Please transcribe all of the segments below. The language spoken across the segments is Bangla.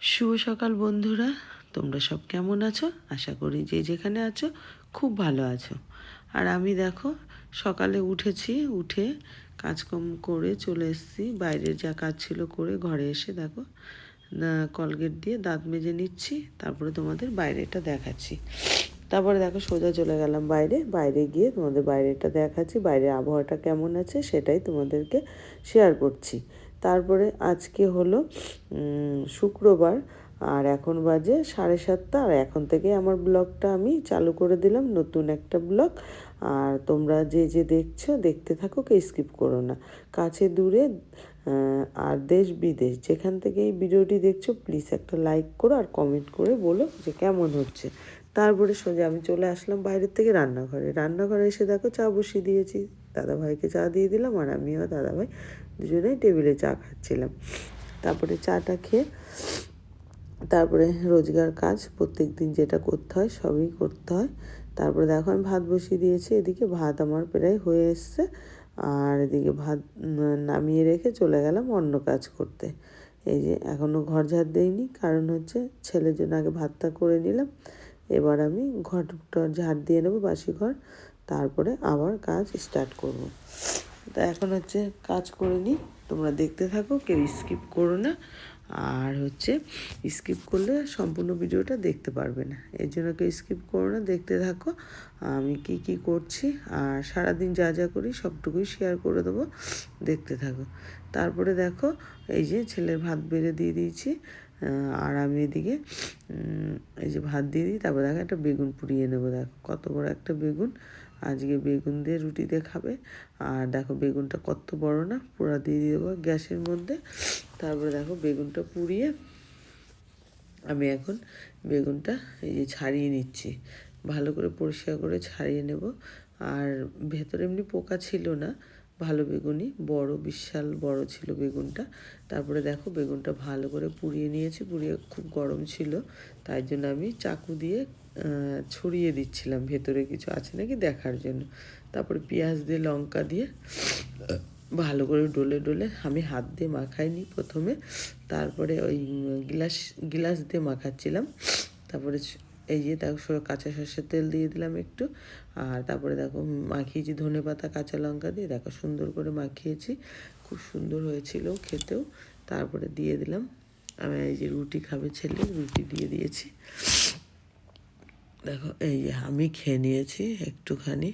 শুভ সকাল বন্ধুরা। তোমরা সব কেমন আছো? আশা করি যে যেখানে আছো, খুব ভালো আছো। আর আমি দেখো, সকালে উঠেছি, উঠে কাজকর্ম করে চলে এসেছি। বাইরের যা কাজ ছিল করে ঘরে এসে দেখো কলগেট দিয়ে দাঁত মেজে নিচ্ছি, তারপরে তোমাদের বাইরেটা দেখাচ্ছি। তারপরে দেখো, সোজা চলে গেলাম বাইরে। বাইরে গিয়ে তোমাদের বাইরেটা দেখাচ্ছি, বাইরের আবহাওয়াটা কেমন আছে সেটাই তোমাদেরকে শেয়ার করছি। তারপরে আজকে হলো শুক্রবার, আর এখন বাজে সাড়ে সাতটা, আর এখন থেকে আমার ব্লগটা আমি চালু করে দিলাম নতুন একটা ব্লগ। আর তোমরা যে যে দেখছ, দেখতে থাকো কে স্কিপ করো না। কাছে দূরে আর দেশ বিদেশ, যেখান থেকে এই ভিডিওটি দেখছ প্লিজ একটা লাইক করো আর কমেন্ট করে বলো যে কেমন হচ্ছে। তারপরে সোজা আমি চলে আসলাম বাইরের থেকে রান্নাঘরে। রান্নাঘরে এসে দেখো চা বসিয়ে দিয়েছি। দাদাভাইকে চা দিয়ে দিলাম, আর আমিও দাদাভাই দুজনেই টেবিলে চা খাচ্ছিলাম। তারপরে চাটা খেয়ে তারপরে রোজগার কাজ প্রত্যেক দিন যেটা করতে হয় সবই করতে হয়। তারপরে দেখো আমি ভাত বসিয়ে দিয়েছি, এদিকে ভাত আমার প্রায় হয়ে এসছে। আর এদিকে ভাত নামিয়ে রেখে চলে গেলাম অন্য কাজ করতে। এই যে এখনও ঘর ঝাড় দেয়নি কারণ হচ্ছে ছেলের জন্য আগে ভাতটা করে নিলাম। এবার আমি ঘরটা ঝাড় দিয়ে নেব বাসি ঘর, তারপরে আবার কাজ স্টার্ট করব। তা এখন হচ্ছে কাজ করে নিই তোমরা দেখতে থাকো, কেউ স্কিপ করো না। আর হচ্ছে স্কিপ করলে সম্পূর্ণ ভিডিওটা দেখতে পারবে না। এর জন্য কেউ স্কিপ করো না, দেখতে থাকো, আমি কি কি করছি। আর সারাদিন যা যা করি, সবটুকুই শেয়ার করে দেবো, দেখতে থাকো। তারপরে দেখো, এই যে ছেলের ভাত বেড়ে দিয়ে দিয়েছি। আর আমি এদিকে এই যে ভাত দিয়ে দিই, তারপর দেখো একটা বেগুন পুড়িয়ে নেব, দেখো কত বড় একটা বেগুন। আজকে বেগুন দিয়ে রুটি দিয়ে খাবে। আর দেখো বেগুনটা কত বড় না পোড়া দিয়ে দেবো গ্যাসের মধ্যে। তারপরে দেখো বেগুনটা পুড়িয়ে আমি এখন বেগুনটা এই যে ছাড়িয়ে নিচ্ছি। ভালো করে পরিষ্কার করে ছাড়িয়ে নেব। আর ভেতরে এমনি পোকা ছিল না ভালো বেগুনি, বড়, বিশাল বড় ছিল বেগুনটা। তারপরে দেখো বেগুনটা ভালো করে পুড়িয়ে নিয়েছি, পুড়িয়ে খুব গরম ছিল। তাই জন্য আমি চাকু দিয়ে ছড়িয়ে দিচ্ছিলাম, ভেতরে কিছু আছে নাকি দেখার জন্য। তারপরে পেঁয়াজ দিয়ে, লঙ্কা দিয়ে ভালো করে ডলে ডলে আমি হাত দিয়ে মাখাইনি প্রথমে। তারপরে ওই গিলাস গিলাস দিয়ে মাখাচ্ছিলাম। তারপরে এই যে দেখো কাঁচা সর্ষের তেল দিয়ে দিলাম একটু। আর তারপরে দেখো মাখিয়েছি ধনে পাতা, কাঁচা লঙ্কা দিয়ে। দেখো সুন্দর করে মাখিয়েছি। খুব সুন্দর হয়েছিল খেতেও। তারপরে দিয়ে দিলাম। আমি এই যে রুটি খাবে ছেলে, রুটি দিয়ে দিয়েছি। দেখো এই যে আমি খেয়ে নিয়েছি একটুখানি।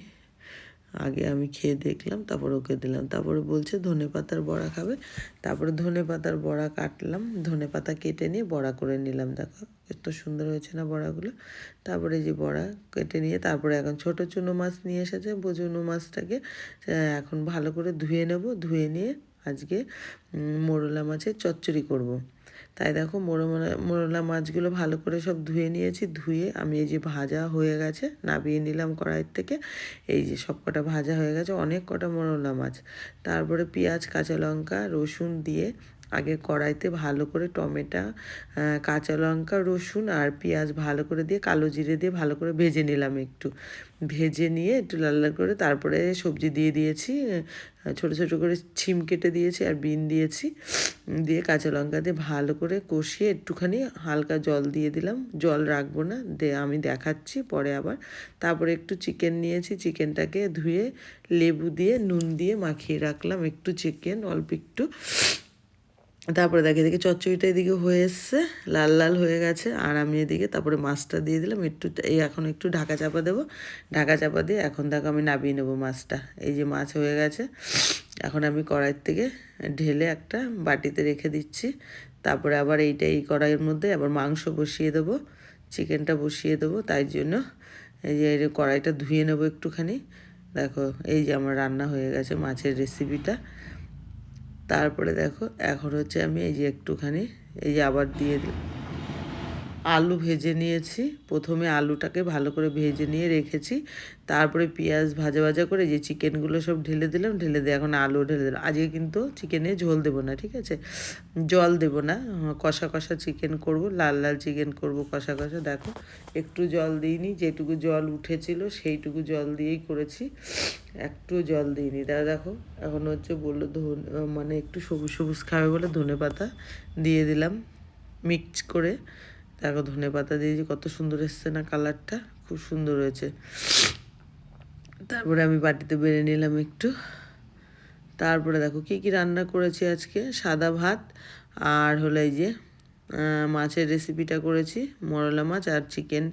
আগে আমি খেয়ে দেখলাম, তারপর ওকে দিলাম। তারপরে বলছে ধনে পাতার বড়া খাবে। তারপরে ধনে পাতার বড়া কাটলাম, ধনে পাতা কেটে নিয়ে বড়া করে নিলাম। দেখো এত সুন্দর হয়েছে না বড়াগুলো? তারপরে যে বড়া কেটে নিয়ে তারপরে এখন ছোট চুনো মাছ নিয়ে এসেছে। চুনো মাছটাকে এখন ভালো করে ধুয়ে নেব। ধুয়ে নিয়ে আজকে মোরলা মাছের চচ্চড়ি করব। তাই দেখো মোরলা মোরলা মাছগুলো ভালো করে সব ধুয়ে নিয়েছি। ধুয়ে আমি এই যে ভাজা হয়ে গেছে, নাবিয়ে নিলাম কড়াইয়ের থেকে। এই যে সব কটা ভাজা হয়ে গেছে, অনেক কটা মোরলা মাছ। তারপরে পেঁয়াজ, কাঁচা লঙ্কা, রসুন দিয়ে আগে কড়াইতে ভালো করে টমেটো কাঁচা লঙ্কা, রসুন আর পেঁয়াজ ভালো করে দিয়ে কালো জিরে দিয়ে ভালো করে ভেজে নিলাম একটু। ভেজে নিয়ে একটু লাল লাল করে তারপরে সবজি দিয়ে দিয়েছি ছোট ছোট করে ছিম কেটে দিয়েছি আর বিন দিয়েছি। দিয়ে কাঁচা লঙ্কা দিয়ে ভালো করে কষিয়ে একটুখানি হালকা জল দিয়ে দিলাম। জল রাখব না, দে, আমি দেখাচ্ছি পরে আবার। তারপরে একটু চিকেন নিয়েছি, চিকেনটাকে ধুয়ে লেবু দিয়ে, নুন দিয়ে মাখিয়ে রাখলাম। একটু চিকেন, অল্প একটু। তারপরে দেখে দেখে চচ্চড়িটা এদিকে হয়ে এসছে, লাল লাল হয়ে গেছে, আর আমি এদিকে তারপরে মাছটা দিয়ে দিলাম, একটু এই এখন একটু ঢাকা চাপা দেবো। ঢাকা চাপা দিয়ে এখন দেখো আমি নাবিয়ে নেব মাছটা। এই যে মাছ হয়ে গেছে, এখন আমি কড়াইয়ের থেকে ঢেলে একটা বাটিতে রেখে দিচ্ছি। তারপরে আবার এইটা এই কড়াইয়ের মধ্যে আবার মাংস বসিয়ে দেবো, চিকেনটা বসিয়ে দেবো, তাই জন্য এই যে কড়াইটা ধুয়ে নেব একটুখানি। দেখো এই যে আমার রান্না হয়ে গেছে মাছের রেসিপিটা তারপরে দেখো এখন হচ্ছে আমি এই যে একটুখানি এই যে আবার দিয়ে দিই আলু ভেজে নিয়েছি। প্রথমে আলুটাকে ভালো করে ভেজে নিয়ে রেখেছি। তারপরে পেঁয়াজ ভাজা ভাজা করে যে চিকেনগুলো সব ঢেলে দিলাম, ঢেলে দিয়ে এখন আলু ঢেলে দিলাম। আজকে কিন্তু চিকেনে ঝোল দেবো না, ঠিক আছে? জল দেবো না। কষা কষা চিকেন করব, লাল লাল চিকেন করব কষা কষা। দেখো, একটু জল দিইনি, যেটুকু জল উঠেছিল সেইটুকু জল দিয়েই করেছি। একটু জল দিইনি। দাদা দেখো, এখন হচ্ছে বলল ধন মানে একটু সবুজ সবুজ খাবে বলে ধনে পাতা দিয়ে দিলাম মিক্স করে। দেখো ধনে পাতা দিয়েছি কত সুন্দর এসছে না কালারটা, খুব সুন্দর হয়েছে। তারপরে আমি বাটিতে বেড়ে নিলাম একটু। তারপরে দেখো কী কী রান্না করেছি আজকে? সাদা ভাত আর হলো এই যে মাছের রেসিপিটা করেছি, মরলা মাছ আর চিকেন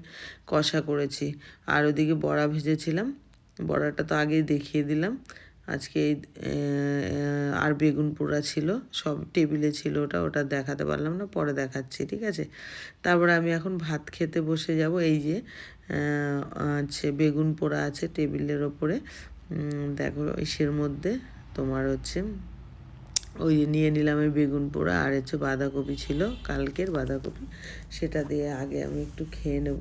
কষা করেছি। আর ওদিকে বড়া ভেজেছিলাম, বড়াটা তো আগেই দেখিয়ে দিলাম। আজকে আর বেগুন পোড়া ছিল, সব টেবিলে ছিল, ওটা ওটা দেখাতে পারলাম না, পরে দেখাচ্ছি, ঠিক আছে? তারপরে আমি এখন ভাত খেতে বসে যাব, এই যে আছে বেগুন পোড়া আছে টেবিলের ওপরে দেখো, ইসের মধ্যে তোমার হচ্ছে, ওই নিয়ে নিলাম এই বেগুন পোড়া আর হচ্ছে বাঁধাকপি ছিল, কালকের বাঁধাকপি, সেটা দিয়ে আগে আমি একটু খেয়ে নেব।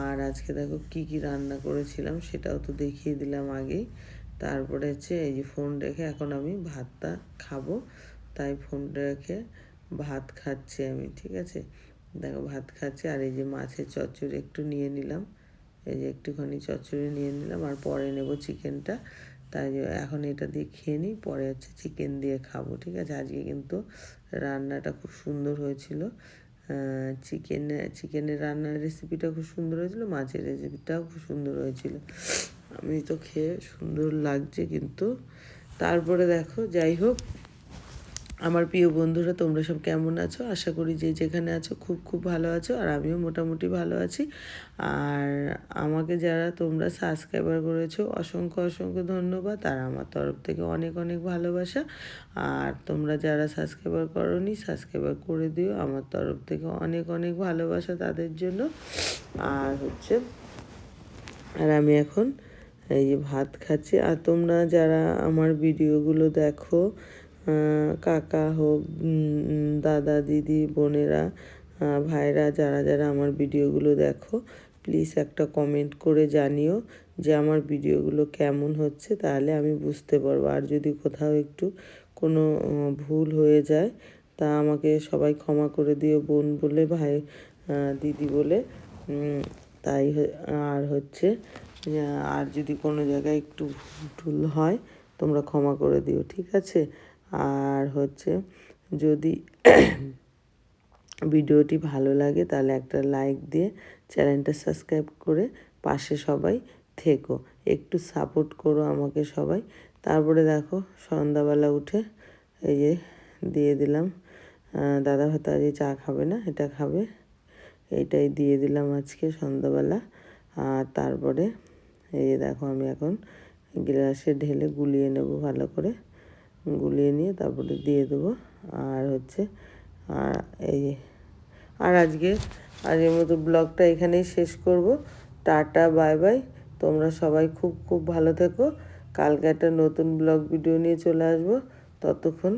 আর আজকে দেখো কি কি রান্না করেছিলাম, সেটাও তো দেখিয়ে দিলাম আগেই। তারপরে হচ্ছে এই যে ফোন রেখে এখন আমি ভাতটা খাব। তাই ফোনটা রেখে ভাত খাচ্ছি আমি, ঠিক আছে? দেখো, ভাত খাচ্ছি আর এই যে মাছের চচ্চড়ি একটু নিয়ে নিলাম। এই যে একটুখানি চচ্চড়ি নিয়ে নিলাম আর পরে নেব চিকেনটা। তাই এখন এটা দিয়ে খেয়ে নিই, পরে হচ্ছে চিকেন দিয়ে খাব, ঠিক আছে? আজকে কিন্তু রান্নাটা খুব সুন্দর হয়েছিল। চিকেন, চিকেনের রান্নার রেসিপিটা খুব সুন্দর হয়েছিল, মাছের রেসিপিটাও খুব সুন্দর হয়েছিল। আমি তো খেয়ে সুন্দর লাগছে কিন্তু। তারপরে দেখো, যাই হোক, আমার প্রিয় বন্ধুরা, তোমরা সব কেমন আছো? আশা করি যে যেখানে আছো খুব খুব ভালো আছো, আর আমিও মোটামুটি ভালো আছি। আর আমাকে যারা তোমরা সাবস্ক্রাইবার করেছ, অসংখ্য অসংখ্য ধন্যবাদ। আর আমার তরফ থেকে অনেক অনেক ভালোবাসা। আর তোমরা যারা সাবস্ক্রাইবার করনি সাবস্ক্রাইবার করে দিও। আমার তরফ থেকে অনেক অনেক ভালোবাসা তাদের জন্য। আর হচ্ছে, আর আমি এখন এই যে ভাত খাচ্ছি। আর তোমরা যারা আমার ভিডিওগুলো দেখো কাকা হোক দাদা, দিদি, বোনেরা ভাইরা, যারা যারা আমার ভিডিওগুলো দেখো প্লিজ একটা কমেন্ট করে জানিও যে আমার ভিডিওগুলো কেমন হচ্ছে, তাহলে আমি বুঝতে পারব। আর যদি কোথাও একটু কোনো ভুল হয়ে যায়, তা আমাকে সবাই ক্ষমা করে দিও, বোন বলে, ভাই দিদি বলে। তাই আর হচ্ছে আর যদি কোনো জায়গায় একটু ভুল হয়, তোমরা ক্ষমা করে দিও, ঠিক আছে? আর হচ্ছে যদি ভিডিওটি ভালো লাগে, তাহলে একটা লাইক দিয়ে চ্যানেলটা সাবস্ক্রাইব করে পাশে সবাই থেকো। একটু সাপোর্ট করো আমাকে সবাই। তারপরে দেখো, সন্ধ্যাবেলা উঠে এই যে দিয়ে দিলাম। দাদা ভাত আজকে চা খাবে না? এটা খাবে। এইটাই দিয়ে দিলাম আজকে সন্ধ্যাবেলা। আর তারপরে এই দেখো আমি এখন গ্লাসে ঢেলে গুলিয়ে নেব ভালো করে। গুলিয়ে নিয়ে তারপরে দিয়ে দেবো। আর হচ্ছে, আর এই আর আজকে, আজকের মতো ব্লগটা এখানেই শেষ করব। Tata, bye bye. তোমরা সবাই খুব খুব ভালো থেকো। কালকে একটা নতুন ব্লগ ভিডিও নিয়ে চলে আসব। ততক্ষণ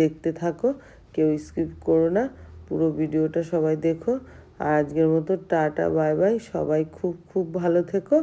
দেখতে থাকো। কেউ স্কিপ করো না। পুরো ভিডিওটা সবাই দেখো। আর আজকের মতো টাটা, বাই বাই। সবাই খুব খুব ভালো থেকো।